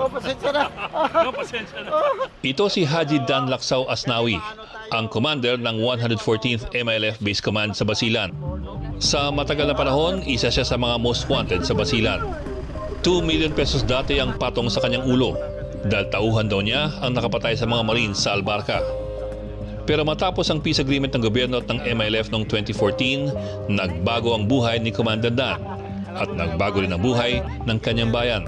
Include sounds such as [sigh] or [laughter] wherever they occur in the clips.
Oh, pasensya na. [laughs] No, pasensya na. Ito si Haji Dan Laksaw Asnawi, ang commander ng 114th MILF Base Command sa Basilan. Sa matagal na panahon, isa siya sa mga most wanted sa Basilan. 2 million pesos dati ang patong sa kanyang ulo dahil tauhan daw niya ang nakapatay sa mga Marines sa Albarca. Pero matapos ang peace agreement ng gobyerno at ng MILF noong 2014, nagbago ang buhay ni Commander Dan at nagbago rin ang buhay ng kanyang bayan.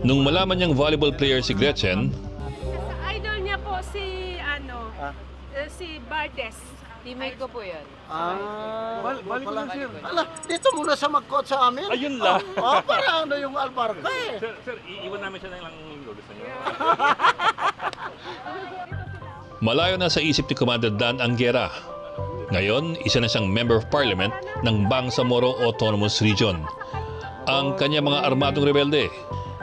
Nung malaman niyang volleyball player si Gretchen, Idol niya po si ano, Ah. eh, si Bardes. Teammate ko po yan. Ah, Bal- balik ko lang, sir. Ala, dito muna sa mag-coach sa amin. Ayun lang. Oh, para ano yung Albarca eh. Sir, sir, iiwan namin siya ng ilang linggo. Gusto niyo? Malayo na sa isip ni Commander Dan ang gera. Ngayon, isa na siyang Member of Parliament ng Bangsamoro Autonomous Region. Ang kanya mga armadong rebelde,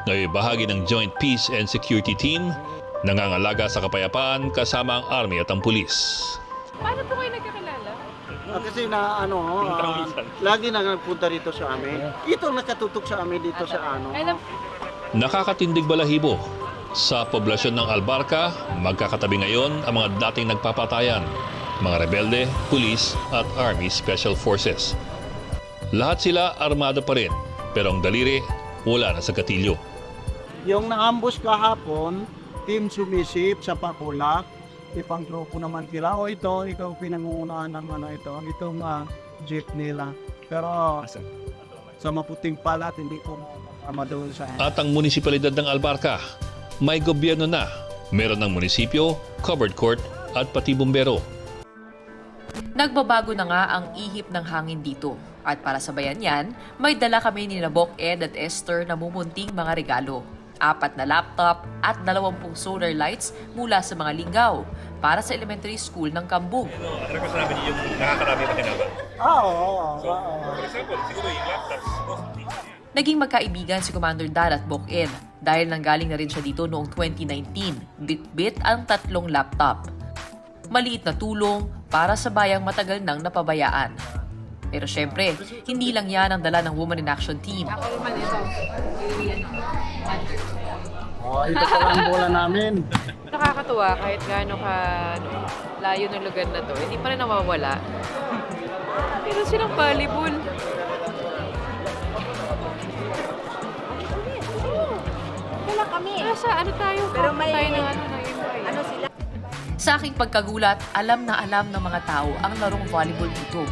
ngayon bahagi ng Joint Peace and Security Team, nangangalaga sa kapayapaan kasama ang army at ang pulis. Paano po kayo nagkakilala? Ah, kasi na ano, ah, lagi na nagpunta dito sa amin. Ito nakatutok sa amin dito sa ano. Alam, Nakakatindig balahibo. Sa poblasyon ng Albarca, magkakatabi ngayon ang mga dating nagpapatayan, mga rebelde, pulis at Army Special Forces. Lahat sila armado pa rin, pero ang daliri wala na sa gatilyo. Yung naambus kahapon, team sumisip sa Pakulak, ipang grupo naman sila. O ito, ikaw pinangungunahan ng ano ito, itong ah, jeep nila. Pero sa maputing palat, hindi ko armado sa At ang munisipalidad ng Albarca, may gobyerno na. Meron ng munisipyo, covered court at pati bumbero. Nagbabago na nga ang ihip ng hangin dito. At para sabayan yan, may dala kami ni Nabok Ed at Esther na mumunting mga regalo. Apat na laptop at 20 solar lights mula sa mga linggaw para sa elementary school ng Kambug. Ano, ano ko sabi niyo yung nakakarami pa kinabang? Ah, oo, oo, oo. For example, siguro yung laptops. Naging magkaibigan si Commander Dan at Bok Ed dahil nanggaling na rin siya dito noong 2019. Bit-bit ang tatlong laptop. Maliit na tulong para sa bayang matagal nang napabayaan. Pero syempre, hindi lang yan ang dala ng Woman in Action Team. ako naman ito. Oh, ito pala ang bola namin. [laughs] Nakakatuwa kahit gaano ka ano, layo ng lugar na to, hindi pa rin nawawala. Meron silang volleyball. Wala kami. Nasa ano tayo? Pero may- tayo ng ano, ng invite. Ano sila? Sa aking pagkagulat, alam na alam ng mga tao ang larong volleyball dito.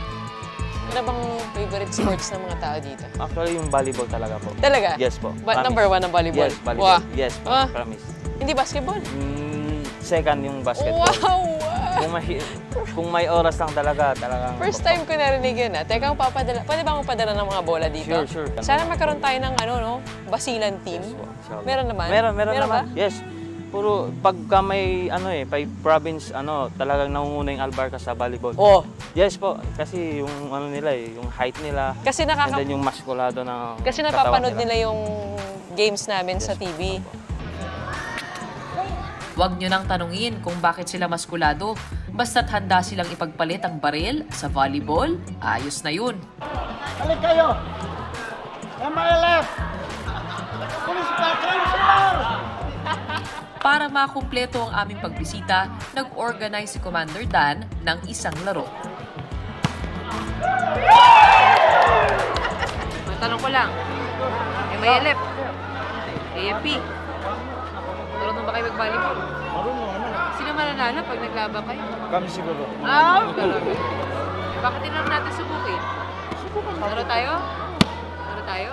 Ano bang favorite sports ng mga tao dito? Actually, yung volleyball talaga po. Talaga? Yes po. Ba- Promise. number one ang volleyball? Yes, volleyball. Wow. Yes po, Ah. promise. Hindi basketball? Mm, second yung basketball. Wow! Kung may, kung may oras lang talaga, talagang... First time ko narinig yun ah. Teka, papadala, pwede ba akong padala ng mga bola dito? Sure, sure. Sana magkaroon tayo ng ano, no? Basilan team. Yes po. Meron naman? Meron, meron, Meron naman. Yes. Puro pagka may ano eh, by province ano, talagang nangunguna yung Albarca sa volleyball. Oh, Yes po, kasi yung ano nila eh, yung height nila. kasi And nakaka... then yung maskulado ng Kasi napapanood nila yung games namin sa TV. Huwag nyo nang tanungin kung bakit sila maskulado. Basta't handa silang ipagpalit ang baril sa volleyball, ayos na yun. Balik kayo! MILF! Police! Para makumpleto ang aming pagbisita, nag-organize si Commander Dan ng isang laro. Matanong ko lang. MILF, AFP, marunong ba kayo mag-volleyball? Marunong ano? Sino mananalo pag naglaban kayo? Kami siguro. Ah, talaga. Eh, bakit din natin subukin? Subukan Laro tayo? Laro tayo?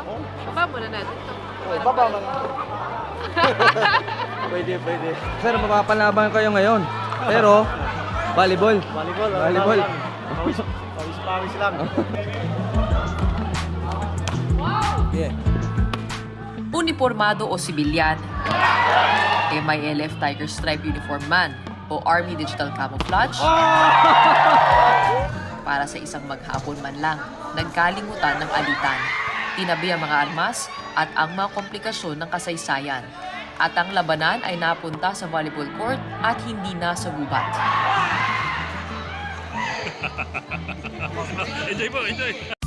Baba muna natin ito. Oh, baba mo na. [laughs] pwede, pwede. Sir, mapapalaban kayo ngayon. Pero, volleyball. Volleyball. Volleyball. Pawis, pawis, pawis lang. [laughs] Yeah. Uniformado o sibilyan, MILF Tiger Stripe Uniform Man o Army Digital Camouflage, [laughs] para sa isang maghapon man lang, nagkalimutan ng alitan. Tinabi ang mga armas at ang mga komplikasyon ng kasaysayan. At ang labanan ay napunta sa volleyball court at hindi na sa gubat. [laughs] Enjoy po, enjoy.